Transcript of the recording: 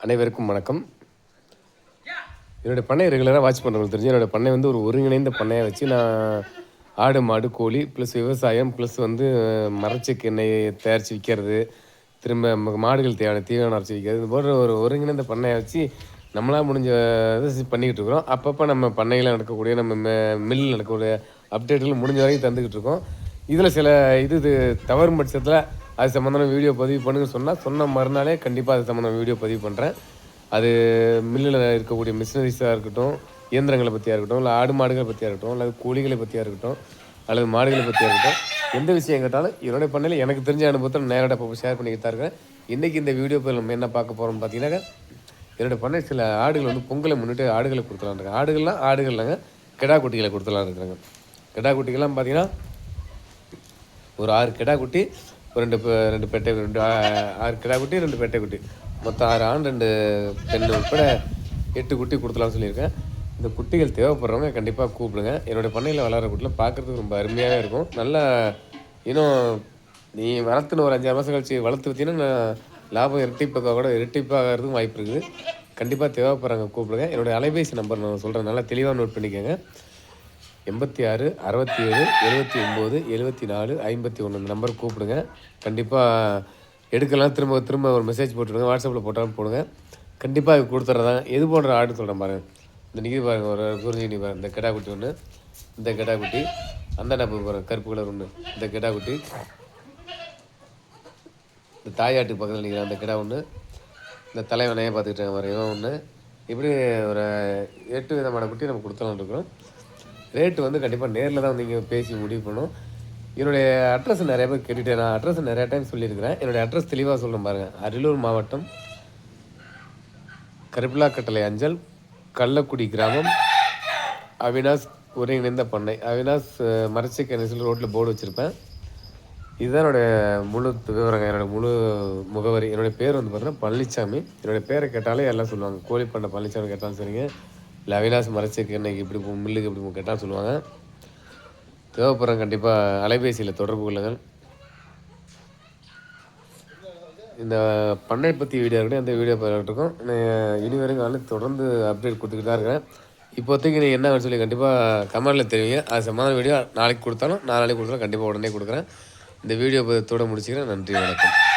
அனைவருக்கும் வணக்கம். என்னுடைய பண்ணை ரெகுலராக வாட்ச் பண்ணுறவங்களுக்கு தெரிஞ்சு என்னோடய பண்ணை வந்து ஒரு ஒருங்கிணைந்த பண்ணையை வச்சு நான் ஆடு மாடு கோழி ப்ளஸ் விவசாயம் ப்ளஸ் வந்து மரச்சக்கு எண்ணெய் தயாரித்து விற்கிறது திரும்ப மாடுகள் தேவையான தீவனம் அரைச்சி விற்கிறது இது போன்ற ஒரு ஒருங்கிணைந்த பண்ணையை வச்சு நம்மளால் முடிஞ்ச இது பண்ணிக்கிட்டு இருக்கிறோம். அப்பப்போ நம்ம பண்ணையில் நடக்கக்கூடிய நம்ம மில்லில் நடக்கக்கூடிய அப்டேட்டுகள் முடிஞ்ச வரைக்கும் தந்துக்கிட்டு இருக்கோம். இதில் சில இது இது தவறு பட்சத்தில் அது சம்மந்தமான வீடியோ பதிவு பண்ணுங்கன்னு சொன்னால் சொன்ன மறுநாளே கண்டிப்பாக அது சம்மந்தமான வீடியோ பதிவு பண்ணுறேன் அது மில்லில் இருக்கக்கூடிய மிஷினரிஸாக இருக்கட்டும் இயந்திரங்களை பற்றியாக இருக்கட்டும் இல்லை ஆடு மாடுகளை பற்றியாக இருக்கட்டும் அல்லது கோழிகளை பற்றியாக இருக்கட்டும் அல்லது மாடுகளை பற்றியாக இருக்கட்டும் எந்த விஷயம் கேட்டாலும் என்னுடைய பண்ணையில் எனக்கு தெரிஞ்ச அனுபவத்தை நேரடியாக இப்போ ஷேர் பண்ணிக்கிட்டு தான் இருக்கேன். இன்றைக்கி இந்த வீடியோ நம்ம என்ன பார்க்க போகிறோம்னு பார்த்தீங்கன்னா என்னோடய பண்ணை சில ஆடுகள் வந்து பொங்கலை முன்னிட்டு ஆடுகளை கொடுத்துலான் இருக்காங்க ஆடுகள்லாம் ஆடுகள்லாங்க கிடா குட்டிகளை கொடுத்துலாம் இருக்கிறாங்க கிடா குட்டிகள்லாம் பார்த்தீங்கன்னா ஒரு ஆறு கிடா குட்டி ரெண்டு ரெண்டு பெட்டை ரெண்டு ஆறு கிடா குட்டி ரெண்டு பெட்டை குட்டி. மொத்தம் ஆறு ஆண் ரெண்டு பெண் உட்பட எட்டு குட்டி கொடுத்தலாம்னு சொல்லியிருக்கேன். இந்த குட்டிகள் தேவைப்படுறவங்க கண்டிப்பாக கூப்பிடுங்க. என்னுடைய பண்ணையில் வளர்கிற குட்டிலாம் பார்க்குறதுக்கு ரொம்ப அருமையாகவே இருக்கும். நல்லா இன்னும் நீ வளர்த்துன்னு ஒரு அஞ்சாறு மாதம் கழிச்சு வளர்த்து வச்சீங்கன்னா நான் லாபம் இரட்டிப்பாக கூட இரட்டிப்பாகிறதுக்கும் வாய்ப்பு இருக்குது. கண்டிப்பாக தேவைப்படுறாங்க கூப்பிடுங்க. என்னுடைய அலைபேசி நம்பர் நான் சொல்கிறேன் நல்லா தெளிவாக நோட் பண்ணிக்கோங்க. எண்பத்தி ஆறு அறுபத்தி ஏழு எழுபத்தி ஒம்பது எழுபத்தி நாலு ஐம்பத்தி ஒன்று. இந்த நம்பர் கூப்பிடுங்க. கண்டிப்பாக எடுக்கலாம். திரும்ப திரும்ப ஒரு மெசேஜ் போட்டுவிடுங்க வாட்ஸ்அப்பில் போட்டாலும் போடுங்க. கண்டிப்பாக இது கொடுத்துட்றதான் எது போன்ற ஆர்டர் சொல்கிறேன் பாருங்கள் இந்த நிற்கிது பாருங்கள் ஒரு குறிஞ்சி பாருங்கள் இந்த கெடா குட்டி ஒன்று இந்த கெடா குட்டி. அந்த டப்பு பாருங்க. கருப்பு கலர் ஒன்று இந்த கெடா குட்டி. இந்த தாயாட்டுக்கு பக்கத்தில் நிற்கிற அந்த கிடா ஒன்று இந்த தலைவனையே பார்த்துக்கிட்டு பாருங்க. இவன் ஒன்று இப்படி ஒரு எட்டு விதமான குட்டி நம்ம கொடுத்தலாம் இருக்கிறோம். ரேட்டு வந்து கண்டிப்பாக நேரில் தான் நீங்கள் பேசி முடிவு பண்ணணும் என்னுடைய அட்ரஸ் நிறைய பேர் கேட்டுட்டேன் நான் அட்ரஸ் நிறைய டைம் சொல்லியிருக்கிறேன். என்னுடைய அட்ரஸ் தெளிவாக சொல்கிறேன் பாருங்கள் அரியலூர் மாவட்டம் கருப்பிலாக்கட்டளை அஞ்சல் கள்ளக்குடி கிராமம் அவினாஷ் ஒருங்கிணைந்த பண்ணை. அவினாஷ் மரச்சி சொல்லி ரோட்டில் போர்டு வச்சுருப்பேன். இதுதான் என்னுடைய முழு விவரங்க என்னோட முழு முகவரி. என்னுடைய பேர் வந்து பார்த்தீங்கன்னா பழனிசாமி என்னுடைய பேரை கேட்டாலே எல்லாம் சொல்லுவாங்க. கோழி பண்ண பழனிசாமி கேட்டாலும் சரிங்க. இல்லை அவினாஷ் மறைச்சிருக்கு என்னைக்கு இப்படி மில்லுக்கு இப்படி கேட்டால் சொல்லுவாங்க. தேவைப்படுறேன் கண்டிப்பாக அலைபேசியில் தொடர்பு கொள்ளுங்கள். இந்த பண்ணை பற்றி வீடியோ இருக்கட்டும் அந்த வீடியோ இருக்கட்டும் நான் இனி வரைக்கும் வந்து தொடர்ந்து அப்டேட் கொடுத்துக்கிட்டு தான் இருக்கிறேன். இப்போதைக்கு நீங்கள் என்ன சொல்லி கண்டிப்பாக கமெண்டில் தெரிவிங்க. அது சம்மந்தமான வீடியோ நாளைக்கு கொடுத்தாலும் நாளைக்கு கொடுத்தாலும் கண்டிப்பாக உடனே கொடுக்குறேன். இந்த வீடியோ இதோட முடிச்சுக்கிறேன். நன்றி வணக்கம்.